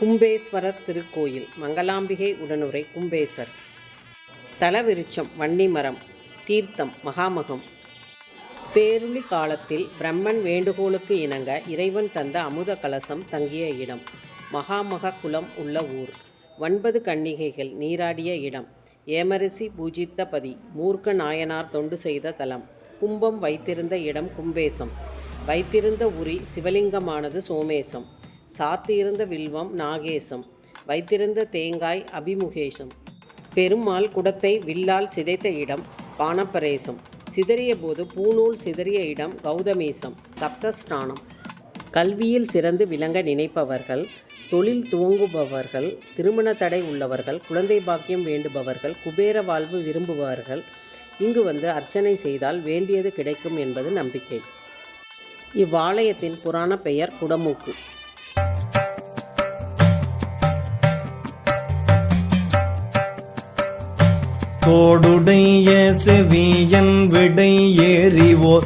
கும்பேஸ்வரர் திருக்கோயில் மங்களாம்பிகை உடனுரை கும்பேசர். தலவிருச்சம் வன்னிமரம் தீர்த்தம் மகாமகம். பேருளி காலத்தில் பிரம்மன் வேண்டுகோளுக்கு இணங்க இறைவன் தந்த அமுத கலசம் தங்கிய இடம். மகாமக குலம் உள்ள ஊர். ஒன்பது கன்னிகைகள் நீராடிய இடம். ஏமரசி பூஜித்த பதி மூர்க்க நாயனார் தொண்டு செய்த தலம். கும்பம் வைத்திருந்த இடம் கும்பேசம். வைத்திருந்த உரி சிவலிங்கமானது சோமேசம். சாத்தியிருந்த வில்வம் நாகேசம் வைத்திருந்த தேங்காய் அபிமுகேசம் பெருமாள் குடத்தை வில்லால் சிதைத்த இடம் பானப்பரேசம் சிதறிய போது பூநூல் சிதறிய இடம் கௌதமேசம் சப்தஸ்நானம். கல்வியில் சிறந்து விளங்க நினைப்பவர்கள் தொழில் துவங்குபவர்கள் திருமண தடை உள்ளவர்கள் குழந்தை பாக்கியம் வேண்டுபவர்கள் குபேர வாழ்வு விரும்புபவர்கள் இங்கு வந்து அர்ச்சனை செய்தால் வேண்டியது கிடைக்கும் என்பது நம்பிக்கை. இவ்வாலயத்தின் புராண பெயர் குடமூக்கு. தோடுடைய செவியன் விடை ஏறிவோர்